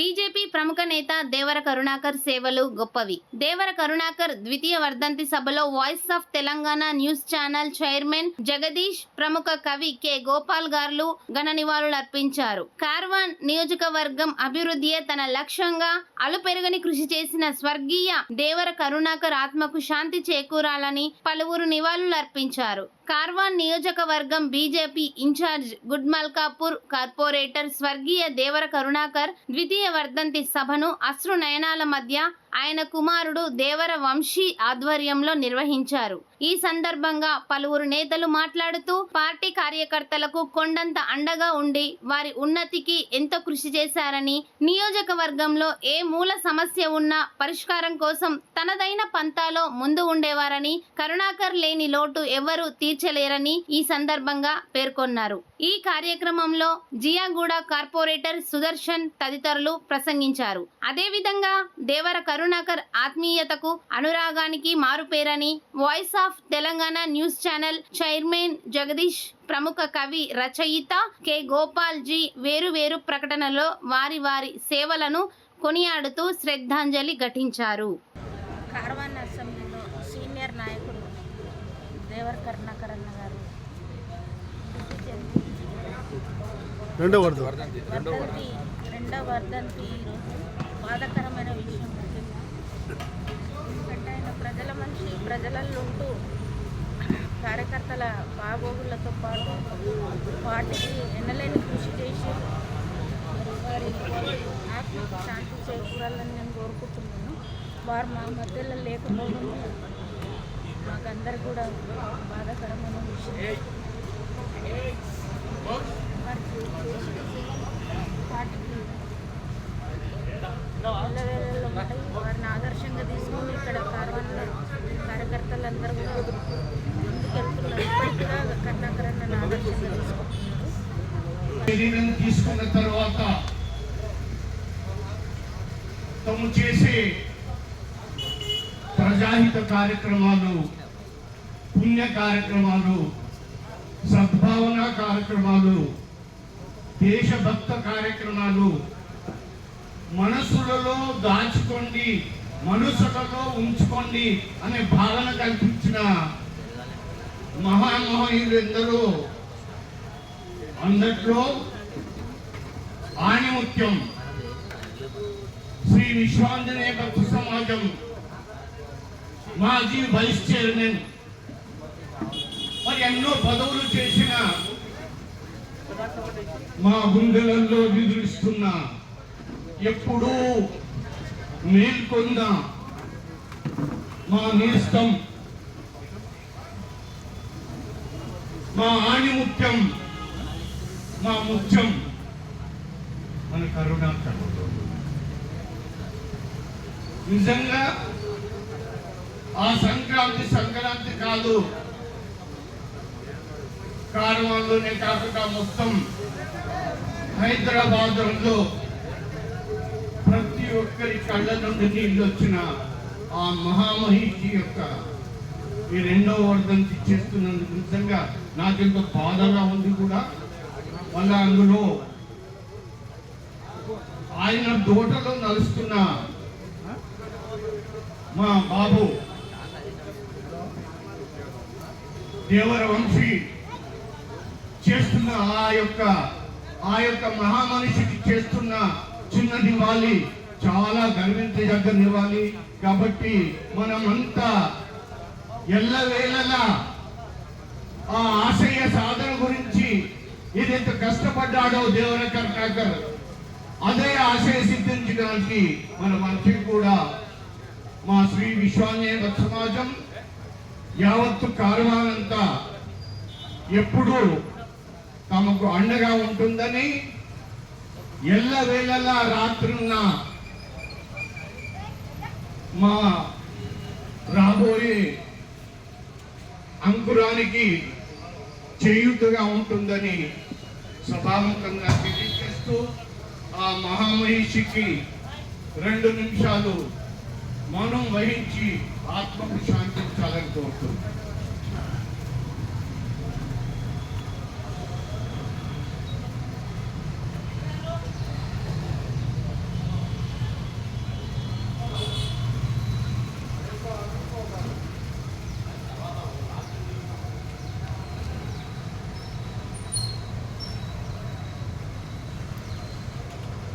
BJP ప్రముఖ నేత దేవర కరుణాకర్ సేవలు గొప్పవి. దేవర కరుణాకర్ ద్వితీయ వర్ధంతి సభలో voice of Telangana news channel chairman Jagadish ప్రముఖ కవి కె. గోపాల్ గార్లు ఘన నివాళులర్పించారు కార్వాన్ నియోజకవర్గం అభివృద్ధియే తన లక్ష్యంగా అలుపెరగని కృషి చేసిన స్వర్గీయ దేవర కరుణాకర్ ఆత్మకు శాంతి చేకూరాలని పలువురు నివాళులర్పించారు కార్వాన్ నియోజకవర్గం బీజేపీ ఇన్ఛార్జ్ గుడ్మల్కాపూర్ కార్పొరేటర్ స్వర్గీయ దేవర కరుణాకర్ ద్వితీయ వర్ధంతి సభను అశ్రు నయనాల మధ్య ఆయన కుమారుడు దేవర వంశీ ఆధ్వర్యంలో నిర్వహించారు. ఈ సందర్భంగా పలువురు నేతలు మాట్లాడుతూ పార్టీ కార్యకర్తలకు కొండంత అండగా ఉండి వారి ఉన్నతికి ఎంతో కృషి చేశారని నియోజకవర్గంలో ఏ మూల సమస్య ఉన్నా పరిష్కారం కోసం తనదైన పంతాలో ముందు ఉండేవారని కరుణాకర్ లేని లోటు ఎవరూ తీర్చలేరని ఈ సందర్భంగా పేర్కొన్నారు. ఈ కార్యక్రమంలో జియాగూడ కార్పొరేటర్ సుదర్శన్ తదితరులు ప్రసంగించారు. అదేవిధంగా దేవర కరుణాకర్ ఆత్మీయతకు అనురాగానికి మారుపేరని voice of Telangana news channel chairman Jagadish ప్రముఖ కవి రచయిత కె. గోపాల్ జీ వేరు వేరు ప్రకటనలో వారి వారి సేవలను కొనియాడుతూ శ్రద్ధాంజలి ఘటించారు. కార్వాన్ అసెంబ్లీలో సీనియర్ నాయకుడు దేవర్ కరుణాకర్ అన్న గారు రెండో వర్ధం. వర్ధంతి రెండవ వర్ధంతి ఈరోజు బాధాకరమైన విషయం. ఆయన ప్రజల మనిషి ప్రజలలో ఉంటూ కార్యకర్తల బాగోగులతో పాటు వాటికి ఎన్నలేని కృషి చేసి వారి ఆత్మకు శాంతి చేకూరాలని నేను కోరుకుంటున్నాను. వారు మా మధ్యలో లేకపోవడం మాకందరు కూడా బాధాకరమైన విషయం. మరి శరీరం తీసుకున్న తర్వాత తాము చేసే ప్రజాహిత కార్యక్రమాలు పుణ్య కార్యక్రమాలు సద్భావన కార్యక్రమాలు దేశభక్త కార్యక్రమాలు మనసులలో దాచుకోండి మనసులలో ఉంచుకోండి అనే భావన కల్పించిన మహామహనీయులు ఎందరో అందట్లో ఆణిముత్యం శ్రీ విశ్వాంజనేయ భక్త సమాజం మాజీ వైస్ చైర్మన్. మరి ఎన్నో పదవులు చేసిన మా గుండెలలో నిద్రిస్తున్న ఎప్పుడూ మేల్కొన్న మా నేస్తం మా ఆణిముత్యం మా ముఖ్యం మన కరుణాకర్ నిజంగా ఆ సంక్రాంతి సంక్రాంతి కాదు. కారణంలోనే కాకుండా మొత్తం హైదరాబాద్లో ప్రతి ఒక్కరి కళ్ళ నుండి నీళ్ళు వచ్చిన ఆ మహామహిషి యొక్క ఈ రెండో వర్ధంతి చేస్తున్నందుకు నిజంగా నాకెంతో బాధగా ఉంది కూడా. వల్ల అందులో ఆయన దోటలో నలుస్తున్న మా బాబు దేవర వంశీ చేస్తున్న ఆ యొక్క ఆ యొక్క మహామనిషికి చేస్తున్న చిన్న దివాళి చాలా గర్వించదగ్గ నివాళి కాబట్టి మనమంతా ఎల్లవేళలా ఆ ఆశయ సాధన గురించి ఇది ఎంత కష్టపడ్డాడో దేవర కర్ణాకర్ అదే ఆశయ సిద్ధించడానికి మన మంత్రి కూడా మా శ్రీ విశ్వాంజనేయ సమాజం యావత్తు కారవానంతా ఎప్పుడూ తమకు అండగా ఉంటుందని ఎల్లవేళలా రాత్రున్న మా రాబోయే అంకురానికి చేయుతగా ఉంటుందని సభాముఖంగా తెలియజేస్తూ ఆ మహామహిషికి రెండు నిమిషాలు మౌనం వహించి ఆత్మకు శాంతించాలని కోరుతున్నాను.